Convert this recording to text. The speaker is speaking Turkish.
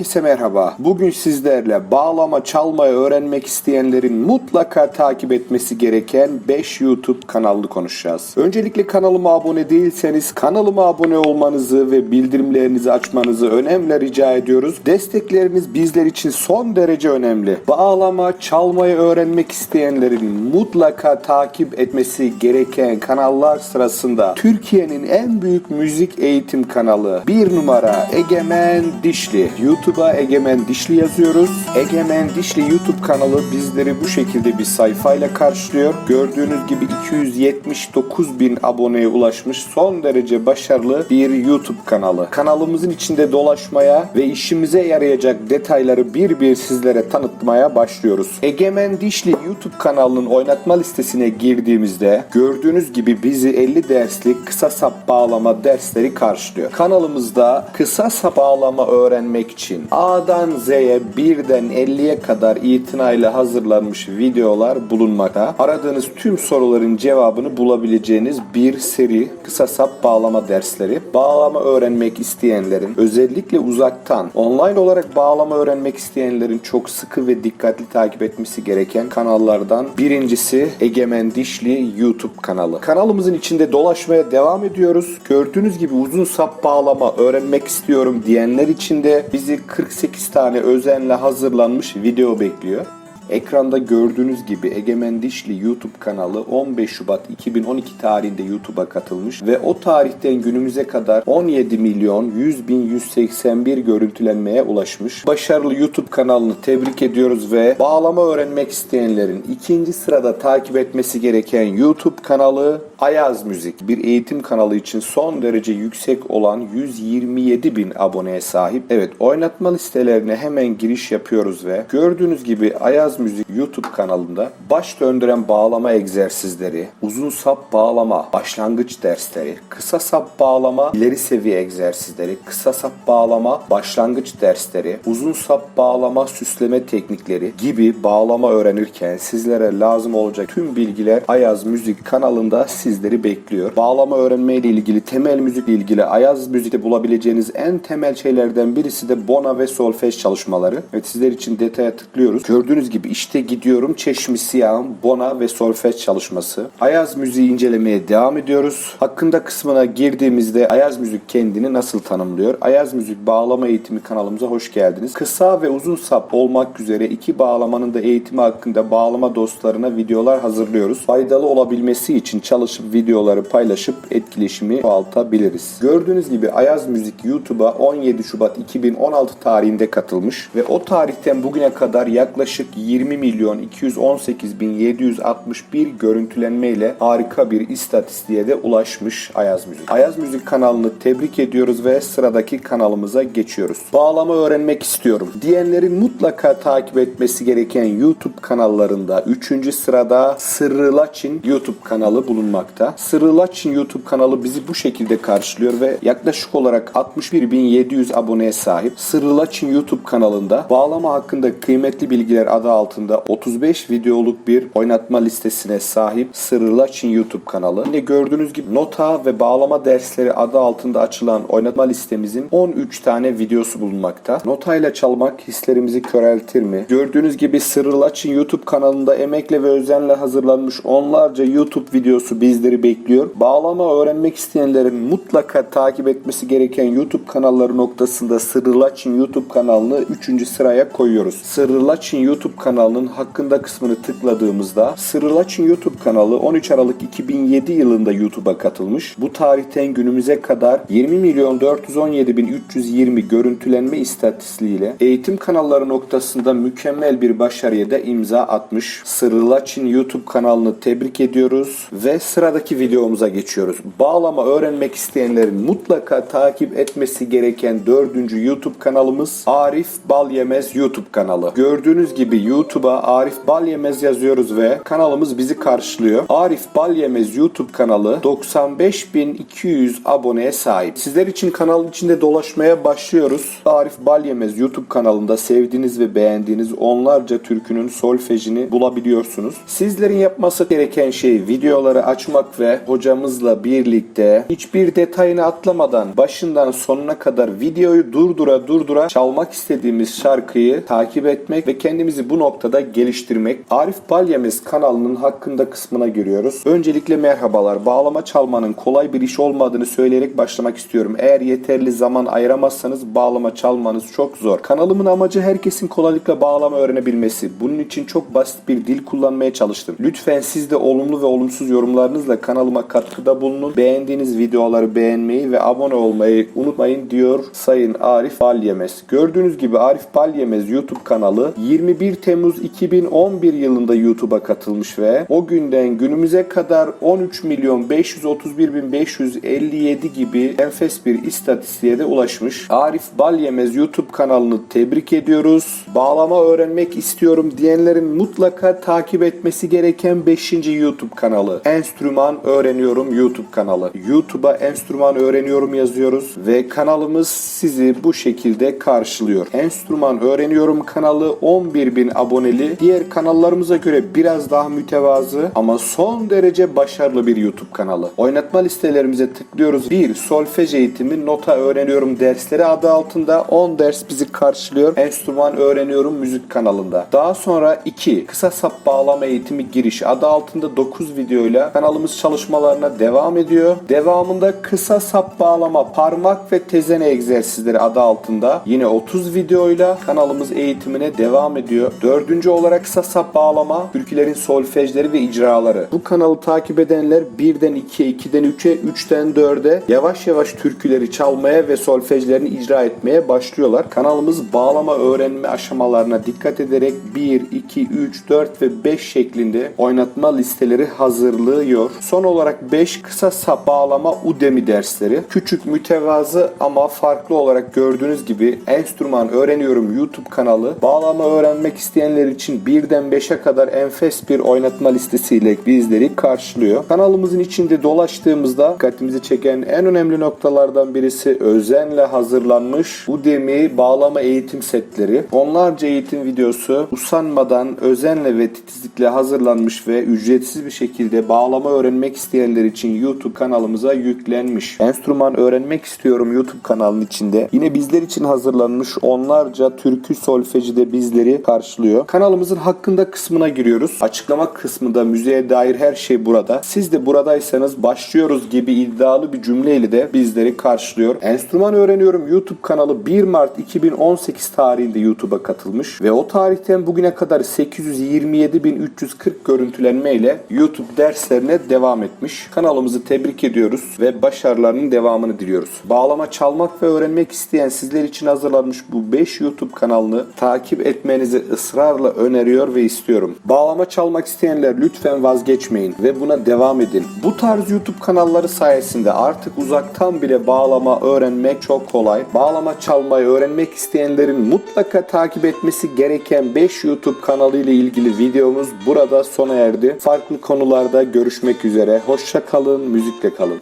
Herkese merhaba. Bugün sizlerle bağlama çalmayı öğrenmek isteyenlerin mutlaka takip etmesi gereken 5 YouTube kanalını konuşacağız. Öncelikle kanalıma abone değilseniz kanalıma abone olmanızı ve bildirimlerinizi açmanızı önemli rica ediyoruz. Destekleriniz bizler için son derece önemli. Bağlama çalmayı öğrenmek isteyenlerin mutlaka takip etmesi gereken kanallar sırasında Türkiye'nin en büyük müzik eğitim kanalı bir numara Egemen Dişli. YouTube'a Egemen Dişli yazıyoruz. Egemen Dişli YouTube kanalı bizleri bu şekilde bir sayfayla karşılıyor. Gördüğünüz gibi 279 bin aboneye ulaşmış son derece başarılı bir YouTube kanalı. Kanalımızın içinde dolaşmaya ve işimize yarayacak detayları bir bir sizlere tanıtmaya başlıyoruz. Egemen Dişli YouTube kanalının oynatma listesine girdiğimizde gördüğünüz gibi bizi 50 derslik kısa sap bağlama dersleri karşılıyor. Kanalımızda kısa sap bağlama öğrenmek için A'dan Z'ye 1'den 50'ye kadar itinayla hazırlanmış videolar bulunmakta. Aradığınız tüm soruların cevabını bulabileceğiniz bir seri kısa sap bağlama dersleri. Bağlama öğrenmek isteyenlerin özellikle uzaktan online olarak bağlama öğrenmek isteyenlerin çok sıkı ve dikkatli takip etmesi gereken kanallardan birincisi Egemen Dişli YouTube kanalı. Kanalımızın içinde dolaşmaya devam ediyoruz. Gördüğünüz gibi uzun sap bağlama öğrenmek istiyorum diyenler için de bizi 48 tane özenle hazırlanmış video bekliyor. Ekranda gördüğünüz gibi Egemen Dişli YouTube kanalı 15 Şubat 2012 tarihinde YouTube'a katılmış ve o tarihten günümüze kadar 17 milyon 100 bin 181 görüntülenmeye ulaşmış. Başarılı YouTube kanalını tebrik ediyoruz ve bağlama öğrenmek isteyenlerin ikinci sırada takip etmesi gereken YouTube kanalı Ayaz Müzik. Bir eğitim kanalı için son derece yüksek olan 127 bin aboneye sahip. Evet oynatma listelerine hemen giriş yapıyoruz ve gördüğünüz gibi Ayaz Müzik YouTube kanalında baş döndüren bağlama egzersizleri, uzun sap bağlama başlangıç dersleri, kısa sap bağlama ileri seviye egzersizleri, kısa sap bağlama başlangıç dersleri, uzun sap bağlama süsleme teknikleri gibi bağlama öğrenirken sizlere lazım olacak tüm bilgiler Ayaz Müzik kanalında sizleri bekliyor. Bağlama öğrenme ile ilgili, temel müzikle ilgili Ayaz Müzik'te bulabileceğiniz en temel şeylerden birisi de bona ve solfej çalışmaları. Evet sizler için detaya tıklıyoruz. Gördüğünüz gibi işte gidiyorum Çeşmi Siyahım, bona ve solfej çalışması. Ayaz Müziği incelemeye devam ediyoruz. Hakkında kısmına girdiğimizde Ayaz Müzik kendini nasıl tanımlıyor? Ayaz Müzik bağlama eğitimi kanalımıza hoş geldiniz. Kısa ve uzun sap olmak üzere iki bağlamanın da eğitimi hakkında bağlama dostlarına videolar hazırlıyoruz. Faydalı olabilmesi için çalışıp videoları paylaşıp etkileşimi çoğaltabiliriz. Gördüğünüz gibi Ayaz Müzik YouTube'a 17 Şubat 2016 tarihinde katılmış ve o tarihten bugüne kadar yaklaşık 20 milyon 218 bin 761 görüntülenme ile harika bir istatistiğe de ulaşmış Ayaz Müzik. Ayaz Müzik kanalını tebrik ediyoruz ve sıradaki kanalımıza geçiyoruz. Bağlama öğrenmek istiyorum diyenlerin mutlaka takip etmesi gereken YouTube kanallarında 3. sırada Sırrı Laçin YouTube kanalı bulunmakta. Sırrı Laçin YouTube kanalı bizi bu şekilde karşılıyor ve yaklaşık olarak 61.700 aboneye sahip. Sırrı Laçin YouTube kanalında bağlama hakkında kıymetli bilgiler adı altında 35 videoluk bir oynatma listesine sahip Sırrı Laçin YouTube kanalı. Yine gördüğünüz gibi nota ve bağlama dersleri adı altında açılan oynatma listemizin 13 tane videosu bulunmakta. Notayla çalmak hislerimizi köreltir mi? Gördüğünüz gibi Sırrı Laçin YouTube kanalında emekle ve özenle hazırlanmış onlarca YouTube videosu bizleri bekliyor. Bağlama öğrenmek isteyenlerin mutlaka takip etmesi gereken YouTube kanalları noktasında Sırrı Laçin YouTube kanalını 3. sıraya koyuyoruz. Sırrı Laçin YouTube kanalının hakkında kısmını tıkladığımızda Sırrı Laçin YouTube kanalı 13 Aralık 2007 yılında YouTube'a katılmış. Bu tarihten günümüze kadar 20 milyon 417 bin 320 görüntülenme istatistiğiyle eğitim kanalları noktasında mükemmel bir başarıya da imza atmış. Sırrı Laçin YouTube kanalını tebrik ediyoruz ve sıradaki videomuza geçiyoruz. Bağlama öğrenmek isteyenlerin mutlaka takip etmesi gereken dördüncü YouTube kanalımız Arif Balyemez YouTube kanalı. Gördüğünüz gibi YouTube YouTube'a Arif Balyemez yazıyoruz ve kanalımız bizi karşılıyor. Arif Balyemez YouTube kanalı 95.200 aboneye sahip. Sizler için kanal içinde dolaşmaya başlıyoruz. Arif Balyemez YouTube kanalında sevdiğiniz ve beğendiğiniz onlarca türkünün solfejini bulabiliyorsunuz. Sizlerin yapması gereken şey videoları açmak ve hocamızla birlikte hiçbir detayını atlamadan başından sonuna kadar videoyu durdura durdura çalmak istediğimiz şarkıyı takip etmek ve kendimizi bu noktada geliştirmek. Arif Balyemez kanalının hakkında kısmına giriyoruz. Öncelikle merhabalar. Bağlama çalmanın kolay bir iş olmadığını söyleyerek başlamak istiyorum. Eğer yeterli zaman ayıramazsanız bağlama çalmanız çok zor. Kanalımın amacı herkesin kolaylıkla bağlama öğrenebilmesi. Bunun için çok basit bir dil kullanmaya çalıştım. Lütfen siz de olumlu ve olumsuz yorumlarınızla kanalıma katkıda bulunun. Beğendiğiniz videoları beğenmeyi ve abone olmayı unutmayın diyor Sayın Arif Balyemez. Gördüğünüz gibi Arif Balyemez YouTube kanalı 21 Temmuz 2011 yılında YouTube'a katılmış ve o günden günümüze kadar 13 milyon 531 bin 557 gibi enfes bir istatistiğe de ulaşmış. Arif Balyemez YouTube kanalını tebrik ediyoruz. Bağlama öğrenmek istiyorum diyenlerin mutlaka takip etmesi gereken 5. YouTube kanalı. Enstrüman öğreniyorum YouTube kanalı. YouTube'a enstrüman öğreniyorum yazıyoruz ve kanalımız sizi bu şekilde karşılıyor. Enstrüman öğreniyorum kanalı 11 bin aboneli. Diğer kanallarımıza göre biraz daha mütevazı ama son derece başarılı bir YouTube kanalı. Oynatma listelerimize tıklıyoruz. 1. Solfej eğitimi nota öğreniyorum dersleri adı altında 10 ders bizi karşılıyor. Enstrüman öğreniyorum müzik kanalında. Daha sonra 2. Kısa sap bağlama eğitimi giriş adı altında 9 videoyla kanalımız çalışmalarına devam ediyor. Devamında kısa sap bağlama parmak ve tezene egzersizleri adı altında yine 30 videoyla kanalımız eğitimine devam ediyor. Dördüncü olarak kısa sap bağlama, türkülerin solfejleri ve icraları. Bu kanalı takip edenler 1'den 2'ye, 2'den 3'e, 3'ten 4'e yavaş yavaş türküleri çalmaya ve solfejlerini icra etmeye başlıyorlar. Kanalımız bağlama öğrenme aşamalarına dikkat ederek 1, 2, 3, 4 ve 5 şeklinde oynatma listeleri hazırlıyor. Son olarak 5 kısa sap bağlama Udemy dersleri. Küçük, mütevazı ama farklı olarak gördüğünüz gibi Enstrüman Öğreniyorum YouTube kanalı bağlama öğrenmek isteyenler için 1'den 5'e kadar enfes bir oynatma listesiyle bizleri karşılıyor. Kanalımızın içinde dolaştığımızda dikkatimizi çeken en önemli noktalardan birisi özenle hazırlanmış Udemy bağlama eğitim setleri. Onlarca eğitim videosu usanmadan özenle ve titizlikle hazırlanmış ve ücretsiz bir şekilde bağlama öğrenmek isteyenler için YouTube kanalımıza yüklenmiş. Enstrüman öğrenmek istiyorum YouTube kanalının içinde. Yine bizler için hazırlanmış onlarca türkü solfeji de bizleri karşılıyor. Kanalımızın hakkında kısmına giriyoruz. Açıklama kısmında müziğe dair her şey burada. Siz de buradaysanız başlıyoruz gibi iddialı bir cümleyle de bizleri karşılıyor. Enstrüman öğreniyorum YouTube kanalı 1 Mart 2018 tarihinde YouTube'a katılmış ve o tarihten bugüne kadar 827.340 görüntülenme ile YouTube derslerine devam etmiş. Kanalımızı tebrik ediyoruz ve başarılarının devamını diliyoruz. Bağlama çalmak ve öğrenmek isteyen sizler için hazırlanmış bu 5 YouTube kanalını takip etmenizi ısrarla öneriyor ve istiyorum. Bağlama çalmak isteyenler lütfen vazgeçmeyin ve buna devam edin. Bu tarz YouTube kanalları sayesinde artık uzaktan bile bağlama öğrenmek çok kolay. Bağlama çalmayı öğrenmek isteyenlerin mutlaka takip etmesi gereken 5 YouTube kanalı ile ilgili videomuz burada sona erdi. Farklı konularda görüşmek üzere. Hoşça kalın, müzikle kalın.